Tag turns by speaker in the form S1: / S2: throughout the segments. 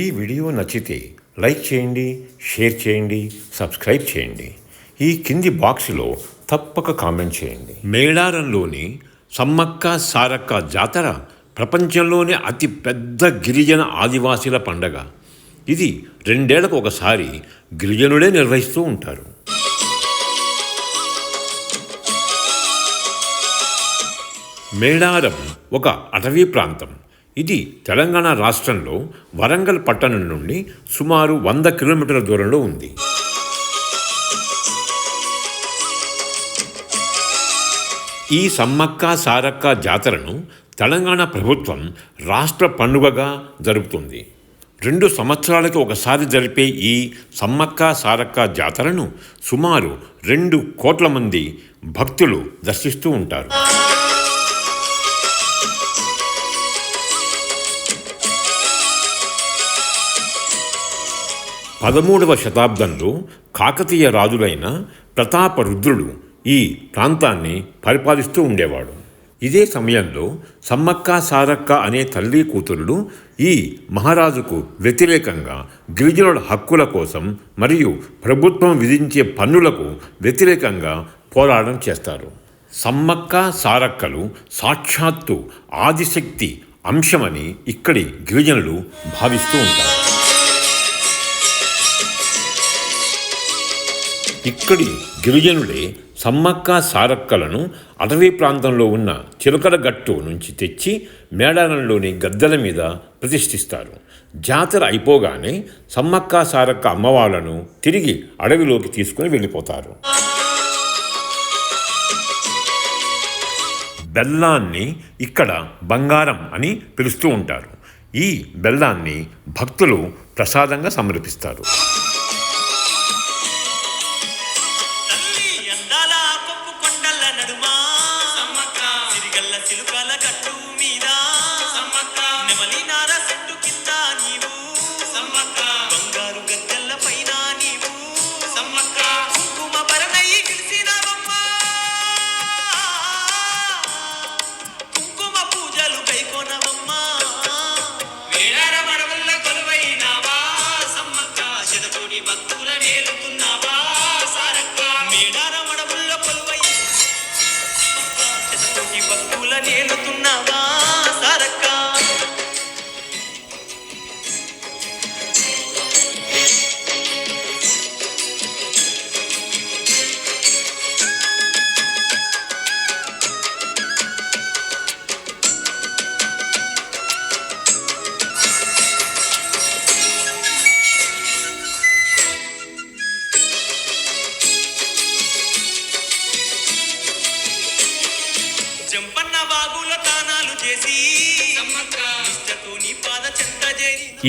S1: ఈ వీడియో నచ్చితే లైక్ చేయండి షేర్ చేయండి సబ్స్క్రైబ్ చేయండి ఈ కింది బాక్స్లో తప్పక కామెంట్ చేయండి
S2: మేడారంలోని సమ్మక్క సారక్క జాతర ప్రపంచంలోనే అతి పెద్ద గిరిజన ఆదివాసీల పండగ ఇది రెండేళ్లకు ఒకసారి గిరిజనుడే నిర్వహిస్తూ ఉంటారు మేడారం ఒక అటవీ ప్రాంతం ఇది తెలంగాణ రాష్ట్రంలో వరంగల్ పట్టణం నుండి సుమారు వంద కిలోమీటర్ల దూరంలో ఉంది ఈ సమ్మక్క సారక్క జాతరను తెలంగాణ ప్రభుత్వం రాష్ట్ర పండుగగా జరుపుతుంది రెండు సంవత్సరాలకు ఒకసారి జరిపే ఈ సమ్మక్క సారక్క జాతరను సుమారు రెండు కోట్ల మంది భక్తులు దర్శిస్తూ ఉంటారు పదమూడవ శతాబ్దంలో కాకతీయ రాజులైన ప్రతాప రుద్రుడు ఈ ప్రాంతాన్ని పరిపాలిస్తూ ఉండేవాడు ఇదే సమయంలో సమ్మక్క సారక్క అనే తల్లి కూతురుడు ఈ మహారాజుకు వ్యతిరేకంగా గిరిజనుల హక్కుల కోసం మరియు ప్రభుత్వం విధించే పన్నులకు వ్యతిరేకంగా పోరాటం చేస్తారు సమ్మక్క సారక్కలు సాక్షాత్తు ఆదిశక్తి అంశమని ఇక్కడి గిరిజనులు భావిస్తూ ఉంటారు ఇక్కడి గిరిజనుడే సమ్మక్క సారక్కలను అటవీ ప్రాంతంలో ఉన్న చిలకడగట్టు గట్టు నుంచి తెచ్చి మేడారంలోని గద్దెల మీద ప్రతిష్ఠిస్తారు జాతర అయిపోగానే సమ్మక్క సారక్క అమ్మవాళ్ళను తిరిగి అడవిలోకి తీసుకుని వెళ్ళిపోతారు బెల్లాన్ని ఇక్కడ బంగారం అని పిలుస్తూ ఉంటారు ఈ బెల్లాన్ని భక్తులు ప్రసాదంగా సమర్పిస్తారు அது மா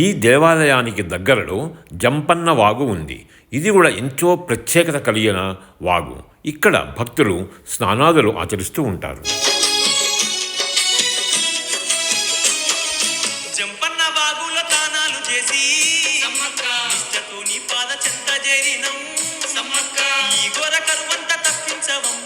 S2: ఈ దేవాలయానికి దగ్గరలో జంపన్న వాగు ఉంది ఇది కూడా ఎంతో ప్రత్యేకత కలిగిన వాగు ఇక్కడ భక్తులు స్నానాదులు ఆచరిస్తూ ఉంటారు తప్పించవం